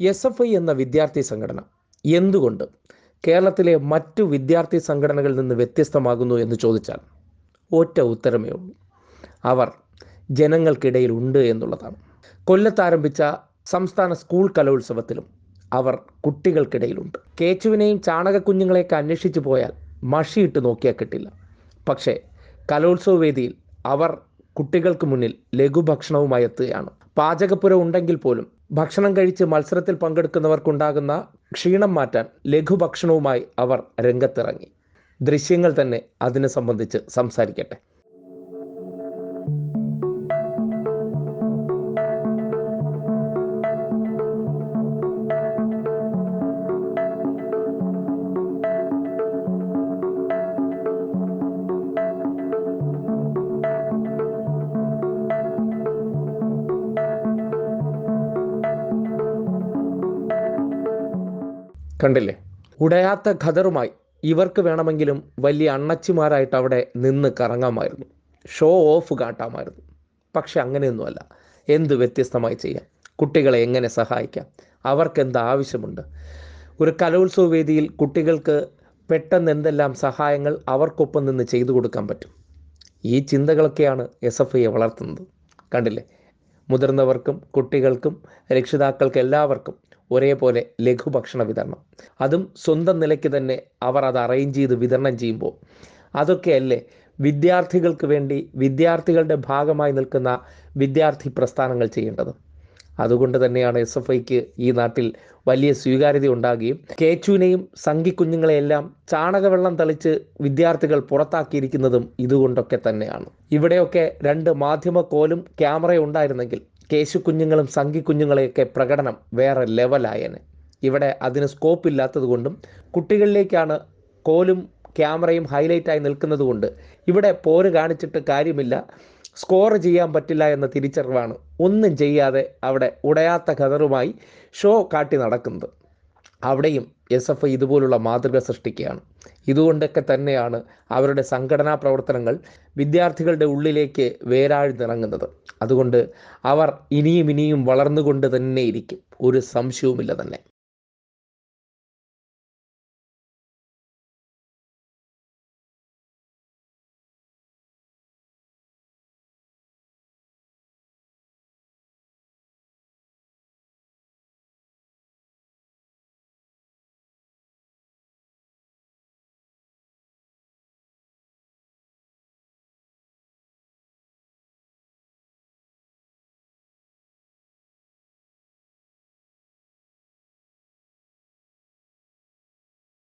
S F I എന്ന വിദ്യാർത്ഥി സംഘടന. എന്തുകൊണ്ട് കേരളത്തിലെ മറ്റു വിദ്യാർത്ഥി സംഘടനകളിൽ നിന്ന് വ്യത്യസ്തമാകുന്നു എന്ന് ചോദിച്ചാൽ ഒറ്റ ഉത്തരമേ ഉള്ളൂ. അവർ ജനങ്ങൾക്കിടയിൽ ഉണ്ട് എന്നുള്ളതാണ്. കൊല്ലത്ത് ആരംഭിച്ച സംസ്ഥാന സ്കൂൾ കലോത്സവത്തിലും അവർ കുട്ടികൾക്കിടയിലുണ്ട് കേച്ചുവിനെയും ചാണകക്കുഞ്ഞുങ്ങളെയൊക്കെ അന്വേഷിച്ചു പോയാൽ മഷിയിട്ട് നോക്കിയാൽ കിട്ടില്ല. പക്ഷേ കലോത്സവ വേദിയിൽ അവർ കുട്ടികൾക്ക് മുന്നിൽ ലഘുഭക്ഷണവുമായി എത്തുകയാണ്. പാചകപ്പുര ഉണ്ടെങ്കിൽ പോലും ഭക്ഷണം കഴിച്ച് മത്സരത്തിൽ പങ്കെടുക്കുന്നവർക്കുണ്ടാകുന്ന ക്ഷീണം മാറ്റാൻ ലഘുഭക്ഷണവുമായി അവർ രംഗത്തിറങ്ങി. ദൃശ്യങ്ങൾ തന്നെ അതിനെ സംബന്ധിച്ച് സംസാരിക്കട്ടെ. കണ്ടില്ലേ? ഉടയാത്ത ഖദറുമായി ഇവർക്ക് വേണമെങ്കിലും വലിയ അണ്ണച്ചിമാരായിട്ട് അവിടെ നിന്ന് കറങ്ങാമായിരുന്നു. Show of കാട്ടാമായിരുന്നു. പക്ഷെ അങ്ങനെയൊന്നുമല്ല. എന്ത് വ്യത്യസ്തമായി ചെയ്യാം? കുട്ടികളെ എങ്ങനെ സഹായിക്കാം? അവർക്ക് എന്ത് ആവശ്യമുണ്ട്? ഒരു കലോത്സവ വേദിയിൽ കുട്ടികൾക്ക് പെട്ടെന്ന് എന്തെല്ലാം സഹായങ്ങൾ അവർക്കൊപ്പം നിന്ന് ചെയ്തു കൊടുക്കാൻ പറ്റും? ഈ ചിന്തകളൊക്കെയാണ് എസ് എഫ് ഐയെ വളർത്തുന്നത്. കണ്ടില്ലേ? മുതിർന്നവർക്കും കുട്ടികൾക്കും രക്ഷിതാക്കൾക്ക് എല്ലാവർക്കും ഒരേപോലെ ലഘുഭക്ഷണ വിതരണം. അതും സ്വന്തം നിലയ്ക്ക് തന്നെ അവർ അത് അറേഞ്ച് ചെയ്ത് വിതരണം ചെയ്യുമ്പോൾ. അതൊക്കെയല്ലേ വിദ്യാർത്ഥികൾക്ക് വേണ്ടി വിദ്യാർത്ഥികളുടെ ഭാഗമായി നിൽക്കുന്ന വിദ്യാർത്ഥി പ്രസ്ഥാനങ്ങൾ ചെയ്യേണ്ടത്. അതുകൊണ്ട് തന്നെയാണ് എസ് എഫ് ഐക്ക് ഈ നാട്ടിൽ വലിയ സ്വീകാര്യത ഉണ്ടാകുകയും കേച്ചുവിനെയും സംഘിക്കുഞ്ഞുങ്ങളെയെല്ലാം ചാണകവെള്ളം തളിച്ച് വിദ്യാർത്ഥികൾ പുറത്താക്കിയിരിക്കുന്നതും ഇതുകൊണ്ടൊക്കെ തന്നെയാണ്. ഇവിടെയൊക്കെ രണ്ട് മാധ്യമ കോലും ക്യാമറ ഉണ്ടായിരുന്നെങ്കിൽ കേശു കുഞ്ഞുങ്ങളും സംഘി കുഞ്ഞുങ്ങളെയൊക്കെ പ്രകടനം വേറെ ലെവലായന്. ഇവിടെ അതിന് സ്കോപ്പ് ഇല്ലാത്തത് കൊണ്ടും കുട്ടികളിലേക്കാണ് കോലും ക്യാമറയും ഹൈലൈറ്റായി നിൽക്കുന്നത് കൊണ്ട് ഇവിടെ പോര് കാണിച്ചിട്ട് കാര്യമില്ല. സ്കോർ ചെയ്യാൻ പറ്റില്ല എന്ന തിരിച്ചറിവാണ് ഒന്നും ചെയ്യാതെ അവിടെ ഉടയാത്ത ഖദറുമായി ഷോ കാട്ടി നടക്കുന്നത്. അവിടെയും എസ് എഫ് ഐ ഇതുപോലുള്ള മാതൃക സൃഷ്ടിക്കുകയാണ്. ഇതുകൊണ്ടൊക്കെ തന്നെയാണ് അവരുടെ സംഘടനാ പ്രവർത്തനങ്ങൾ വിദ്യാർത്ഥികളുടെ ഉള്ളിലേക്ക് വേരാഴ്ന്നിറങ്ങുന്നത്. അതുകൊണ്ട് അവർ ഇനിയും ഇനിയും വളർന്നുകൊണ്ട് തന്നെ ഇരിക്കും. ഒരു സംശയവുമില്ല തന്നെ.